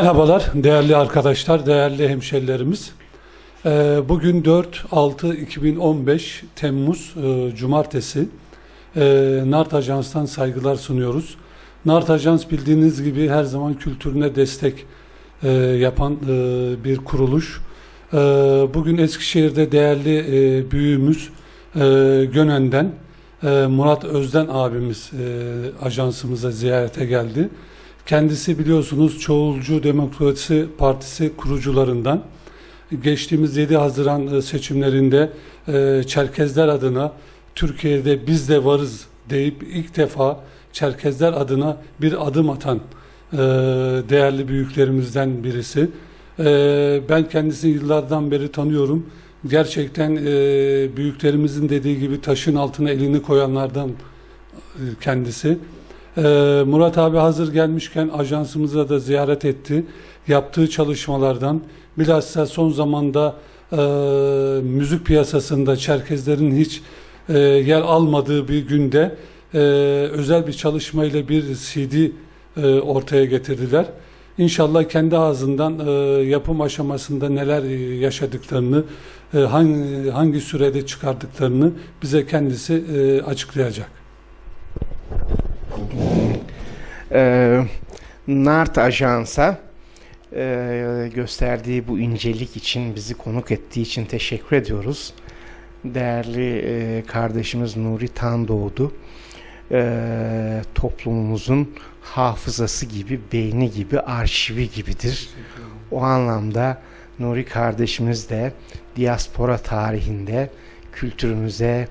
Merhabalar değerli arkadaşlar, değerli hemşerilerimiz. Ee, Bugün 4-6-2015 Temmuz e, Cumartesi. Ee, Nart Ajans'tan saygılar sunuyoruz. Nart Ajans bildiğiniz gibi her zaman kültürüne destek e, yapan e, bir kuruluş. Ee, Bugün Eskişehir'de değerli büyüğümüz Gönen'den Murat Özden abimiz ajansımıza ziyarete geldi. Kendisi biliyorsunuz Çoğulcu Demokrasi Partisi kurucularından. Geçtiğimiz 7 Haziran e, seçimlerinde e, Çerkezler adına Türkiye'de biz de varız deyip ilk defa Çerkezler adına bir adım atan e, değerli büyüklerimizden birisi. Ben kendisini yıllardan beri tanıyorum. Gerçekten büyüklerimizin dediği gibi taşın altına elini koyanlardan kendisi. Ee, Murat abi hazır gelmişken ajansımıza da ziyaret etti. Yaptığı çalışmalardan bilhassa son zamanda e, müzik piyasasında Çerkezlerin hiç e, yer almadığı bir günde e, özel bir çalışmayla bir CD e, ortaya getirdiler. İnşallah kendi ağzından e, yapım aşamasında neler yaşadıklarını, e, hangi, hangi sürede çıkardıklarını bize kendisi e, açıklayacak. Ee, NART Ajans'a e, gösterdiği bu incelik için, bizi konuk ettiği için teşekkür ediyoruz. Değerli e, kardeşimiz Nuri Tandoğdu, e, toplumumuzun hafızası gibi, beyni gibi, arşivi gibidir. O anlamda Nuri kardeşimiz de diaspora tarihinde kültürümüze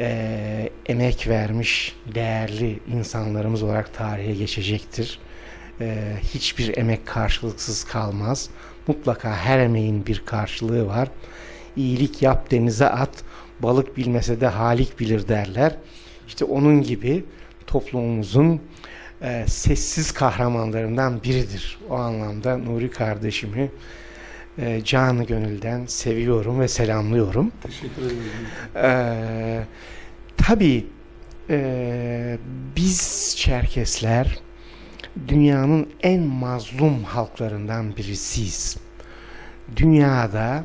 e, emek vermiş değerli insanlarımız olarak tarihe geçecektir. E, hiçbir emek karşılıksız kalmaz. Mutlaka her emeğin bir karşılığı var. İyilik yap denize at, balık bilmese de halik bilir derler. İşte onun gibi toplumumuzun e, sessiz kahramanlarından biridir. O anlamda Nuri kardeşimi e, canı gönülden seviyorum ve selamlıyorum. Teşekkür ederim. Ee, tabii e, biz Çerkesler dünyanın en mazlum halklarından birisiyiz. Dünyada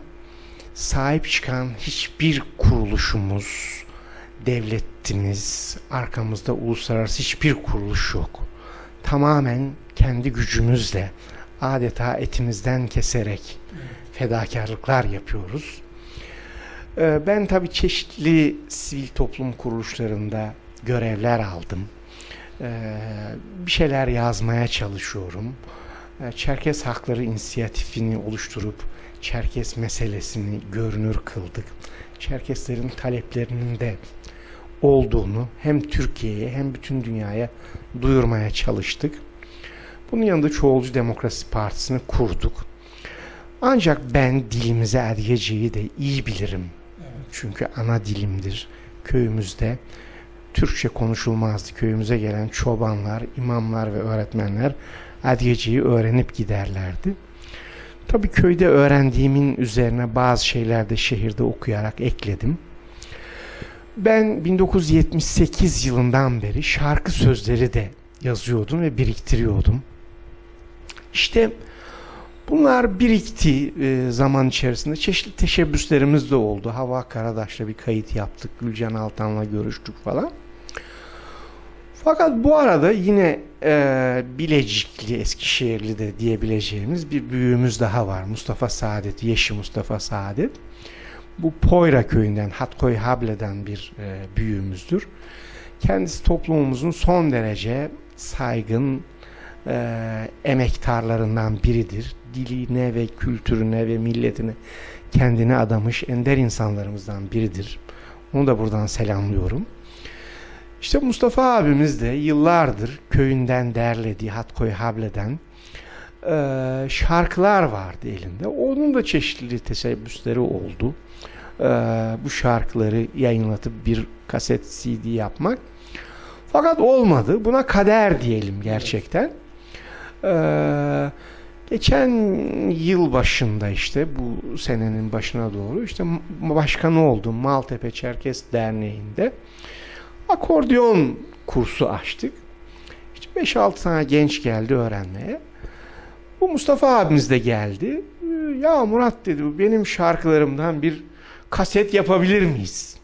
sahip çıkan hiçbir kuruluşumuz, devletimiz, arkamızda uluslararası hiçbir kuruluş yok. Tamamen kendi gücümüzle, adeta etimizden keserek fedakarlıklar yapıyoruz. Ee, Ben tabii çeşitli sivil toplum kuruluşlarında görevler aldım. Ee, Bir şeyler yazmaya çalışıyorum. Ee, Çerkes Hakları İnisiyatifini oluşturup Çerkes meselesini görünür kıldık. Çerkeslerin taleplerinin de olduğunu hem Türkiye'ye hem bütün dünyaya duyurmaya çalıştık. Bunun yanında Çoğulcu Demokrasi Partisi'ni kurduk. Ancak ben dilimize Ergece'yi de iyi bilirim. Çünkü ana dilimdir. Köyümüzde Türkçe konuşulmazdı. Köyümüze gelen çobanlar, imamlar ve öğretmenler Ergece'yi öğrenip giderlerdi. Tabii köyde öğrendiğimin üzerine bazı şeyler de şehirde okuyarak ekledim. Ben 1978 yılından beri şarkı sözleri de yazıyordum ve biriktiriyordum. İşte bunlar birikti e, zaman içerisinde. Çeşitli teşebbüslerimiz de oldu. Hava Karadaş'la bir kayıt yaptık. Gülcan Altan'la görüştük falan. Fakat bu arada yine e, Bilecikli, Eskişehirli de diyebileceğimiz bir büyüğümüz daha var. Mustafa Saadet, Yeşi Mustafa Saadet. Bu Poyra köyünden, Hatkoy Hable'den bir e, büyüğümüzdür. Kendisi toplumumuzun son derece saygın e, emektarlarından biridir. Diline ve kültürüne ve milletine kendini adamış ender insanlarımızdan biridir. Onu da buradan selamlıyorum. İşte Mustafa abimiz de yıllardır köyünden derlediği Hatkoy Hable'den e, şarkılar vardı elinde. Onun da çeşitli teşebbüsleri oldu. E, bu şarkıları yayınlatıp bir kaset CD yapmak. Fakat olmadı. Buna kader diyelim gerçekten. E, geçen yıl başında işte bu senenin başına doğru işte başkanı oldum Maltepe Çerkes Derneği'nde akordeon kursu açtık. İşte 5-6 tane genç geldi öğrenmeye. Bu Mustafa abimiz de geldi. Ee, Ya Murat dedi bu benim şarkılarımdan bir kaset yapabilir miyiz?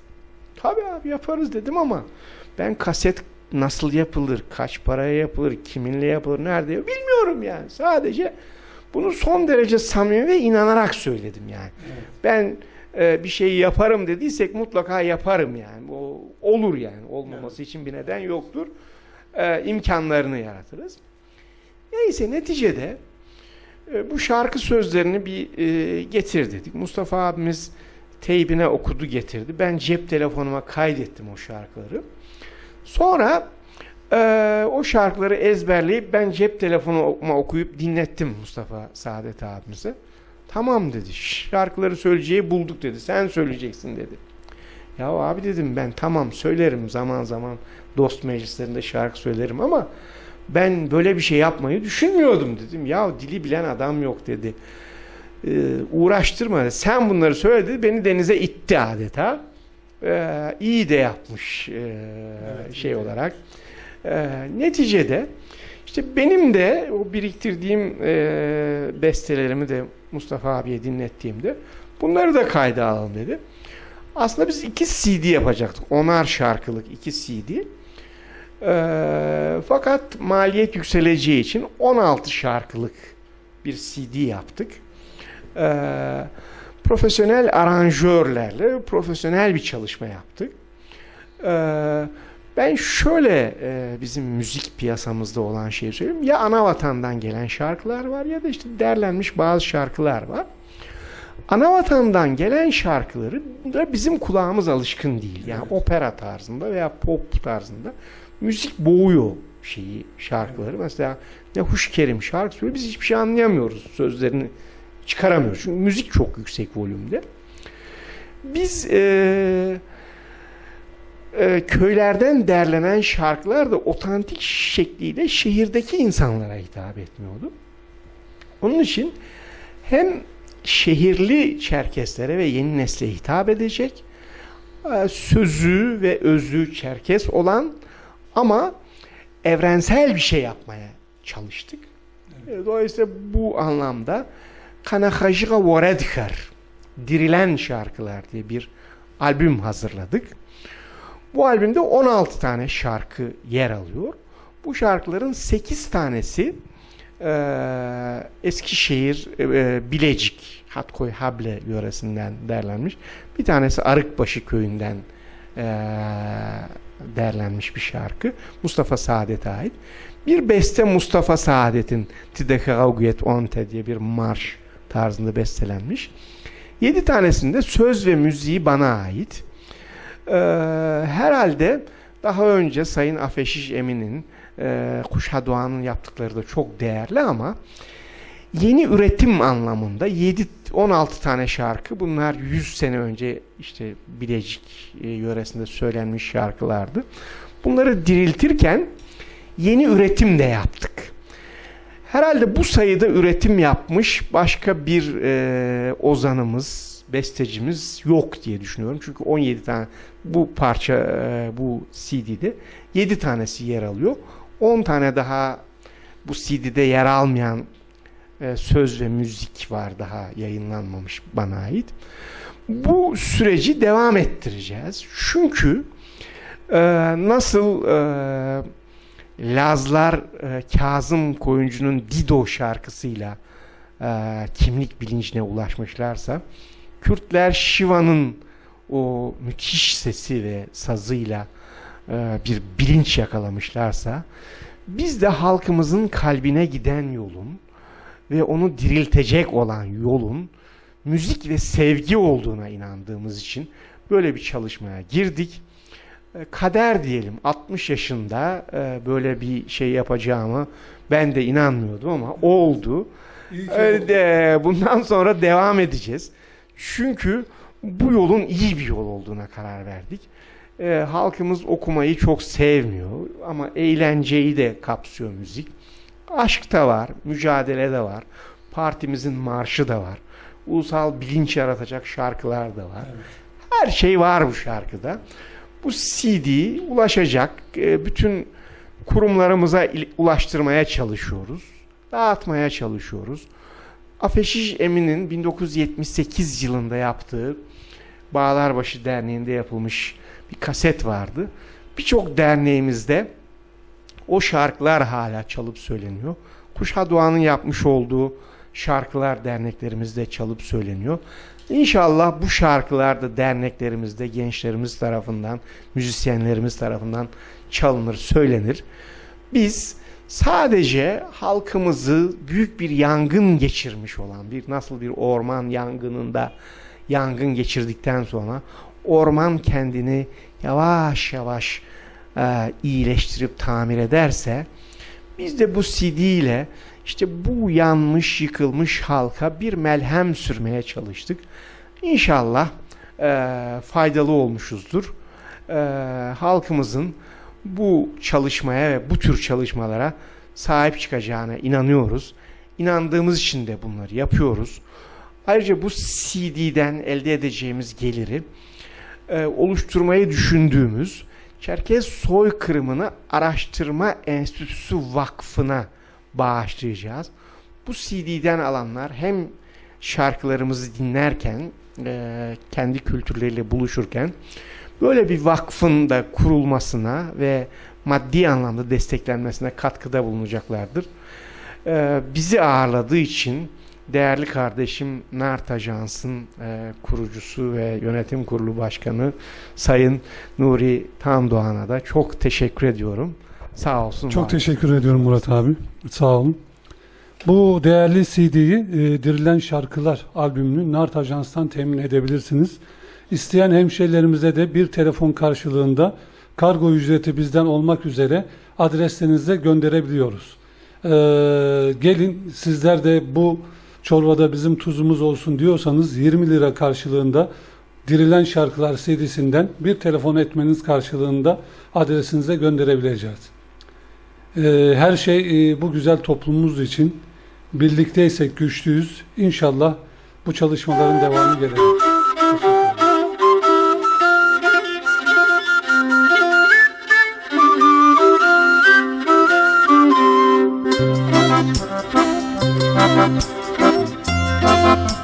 Tabii abi yaparız dedim ama ben kaset nasıl yapılır, kaç paraya yapılır, kiminle yapılır, nerede bilmiyorum yani. Sadece bunu son derece samimi ve inanarak söyledim yani. Ben e, bir şeyi yaparım dediysek mutlaka yaparım yani. O olur yani. Olmaması için bir neden yoktur. E, imkanlarını yaratırız. Neyse neticede e, bu şarkı sözlerini bir e, getir dedik. Mustafa abimiz teybine okudu getirdi. Ben cep telefonuma kaydettim o şarkıları. Sonra e, o şarkıları ezberleyip ben cep telefonuma okuyup dinlettim Mustafa Saadet abimize. Tamam dedi. Şarkıları söyleyeceği bulduk dedi. Sen söyleyeceksin dedi. Ya abi dedim ben tamam söylerim zaman zaman dost meclislerinde şarkı söylerim ama ben böyle bir şey yapmayı düşünmüyordum dedim. Ya dili bilen adam yok dedi. Ee, uğraştırma. Sen bunları söyle dedi. Beni denize itti adeta. Ee, iyi de yapmış ee, şey olarak. Ee, neticede işte benim de o biriktirdiğim ee, bestelerimi de Mustafa abiye dinlettiğimde bunları da kayda alalım dedi. Aslında biz iki CD yapacaktık. Onar şarkılık iki CD. Ee, fakat maliyet yükseleceği için 16 şarkılık bir CD yaptık. Ee, profesyonel aranjörlerle profesyonel bir çalışma yaptık. Ee, ben şöyle e, bizim müzik piyasamızda olan şeyi söyleyeyim. Ya ana vatandan gelen şarkılar var ya da işte derlenmiş bazı şarkılar var. Ana vatandan gelen şarkıları da bizim kulağımız alışkın değil. Yani opera tarzında veya pop tarzında müzik boğuyor şeyi şarkıları. Mesela ne Huş Kerim şarkı söylüyor. Biz hiçbir şey anlayamıyoruz. Sözlerini çıkaramıyoruz. Çünkü müzik çok yüksek volümde. Biz eee e, köylerden derlenen şarkılar da otantik şekliyle şehirdeki insanlara hitap etmiyordu. Onun için hem şehirli Çerkeslere ve yeni nesle hitap edecek e, sözü ve özü Çerkes olan ama evrensel bir şey yapmaya çalıştık. E, Dolayısıyla bu anlamda Kanakajika Voredkar Dirilen Şarkılar diye bir albüm hazırladık. Bu albümde 16 tane şarkı yer alıyor. Bu şarkıların 8 tanesi e, Eskişehir, e, Bilecik, Hatkoy Hable yöresinden derlenmiş. Bir tanesi Arıkbaşı köyünden e, derlenmiş bir şarkı. Mustafa Saadet'e ait. Bir beste Mustafa Saadet'in Tidekavguyet Onte diye bir marş tarzında bestelenmiş. 7 tanesinde söz ve müziği bana ait. Ee, herhalde daha önce Sayın Afeşiş Emin'in e, Kuşa Doğan'ın yaptıkları da çok değerli ama yeni üretim anlamında 7 16 tane şarkı bunlar 100 sene önce işte Bilecik e, yöresinde söylenmiş şarkılardı. Bunları diriltirken yeni üretim de yaptık. Herhalde bu sayıda üretim yapmış başka bir e, ozanımız, bestecimiz yok diye düşünüyorum. Çünkü 17 tane bu parça, e, bu CD'de 7 tanesi yer alıyor. 10 tane daha bu CD'de yer almayan e, söz ve müzik var daha yayınlanmamış bana ait. Bu süreci devam ettireceğiz. Çünkü e, nasıl e, Lazlar e, Kazım Koyuncu'nun Dido şarkısıyla e, kimlik bilincine ulaşmışlarsa Kürtler Şiva'nın o müthiş sesi ve sazıyla e, bir bilinç yakalamışlarsa biz de halkımızın kalbine giden yolun ve onu diriltecek olan yolun müzik ve sevgi olduğuna inandığımız için böyle bir çalışmaya girdik. E, Kader diyelim 60 yaşında e, böyle bir şey yapacağımı ben de inanmıyordum ama oldu. De bundan sonra devam edeceğiz. Çünkü bu yolun iyi bir yol olduğuna karar verdik. Ee, halkımız okumayı çok sevmiyor ama eğlenceyi de kapsıyor müzik. Aşk da var, mücadele de var. Partimizin marşı da var. Ulusal bilinç yaratacak şarkılar da var. Evet. Her şey var bu şarkıda. Bu CD ulaşacak. Ee, bütün kurumlarımıza ulaştırmaya çalışıyoruz. dağıtmaya çalışıyoruz. Afeşiş Emin'in 1978 yılında yaptığı Bağlarbaşı Derneği'nde yapılmış bir kaset vardı. Birçok derneğimizde o şarkılar hala çalıp söyleniyor. Kuşa Doğan'ın yapmış olduğu şarkılar derneklerimizde çalıp söyleniyor. İnşallah bu şarkılar da derneklerimizde gençlerimiz tarafından, müzisyenlerimiz tarafından çalınır, söylenir. Biz sadece halkımızı büyük bir yangın geçirmiş olan bir nasıl bir orman yangınında yangın geçirdikten sonra orman kendini yavaş yavaş e, iyileştirip tamir ederse biz de bu CD ile işte bu yanmış yıkılmış halka bir melhem sürmeye çalıştık. İnşallah e, faydalı olmuşuzdur. E, halkımızın bu çalışmaya ve bu tür çalışmalara sahip çıkacağına inanıyoruz. İnandığımız için de bunları yapıyoruz. Ayrıca bu CD'den elde edeceğimiz geliri e, oluşturmayı düşündüğümüz Çerkez Soykırımını Araştırma Enstitüsü Vakfı'na bağışlayacağız. Bu CD'den alanlar hem şarkılarımızı dinlerken, e, kendi kültürleriyle buluşurken böyle bir vakfın da kurulmasına ve maddi anlamda desteklenmesine katkıda bulunacaklardır. E, bizi ağırladığı için değerli kardeşim Nart Ajans'ın e, kurucusu ve yönetim kurulu başkanı Sayın Nuri Tandoğan'a da çok teşekkür ediyorum. Sağ olsun. Çok var. teşekkür ediyorum Murat abi. Sağ olun. Bu değerli CD'yi e, Dirilen Şarkılar albümünü Nart Ajans'tan temin edebilirsiniz. İsteyen hemşehrilerimize de bir telefon karşılığında kargo ücreti bizden olmak üzere adreslerinize gönderebiliyoruz. Ee, gelin sizler de bu çorbada bizim tuzumuz olsun diyorsanız 20 lira karşılığında Dirilen Şarkılar CD'sinden bir telefon etmeniz karşılığında adresinize gönderebileceğiz. Ee, her şey e, bu güzel toplumumuz için birlikteysek güçlüyüz. İnşallah bu çalışmaların devamı gelecek. Teşekkür ederim.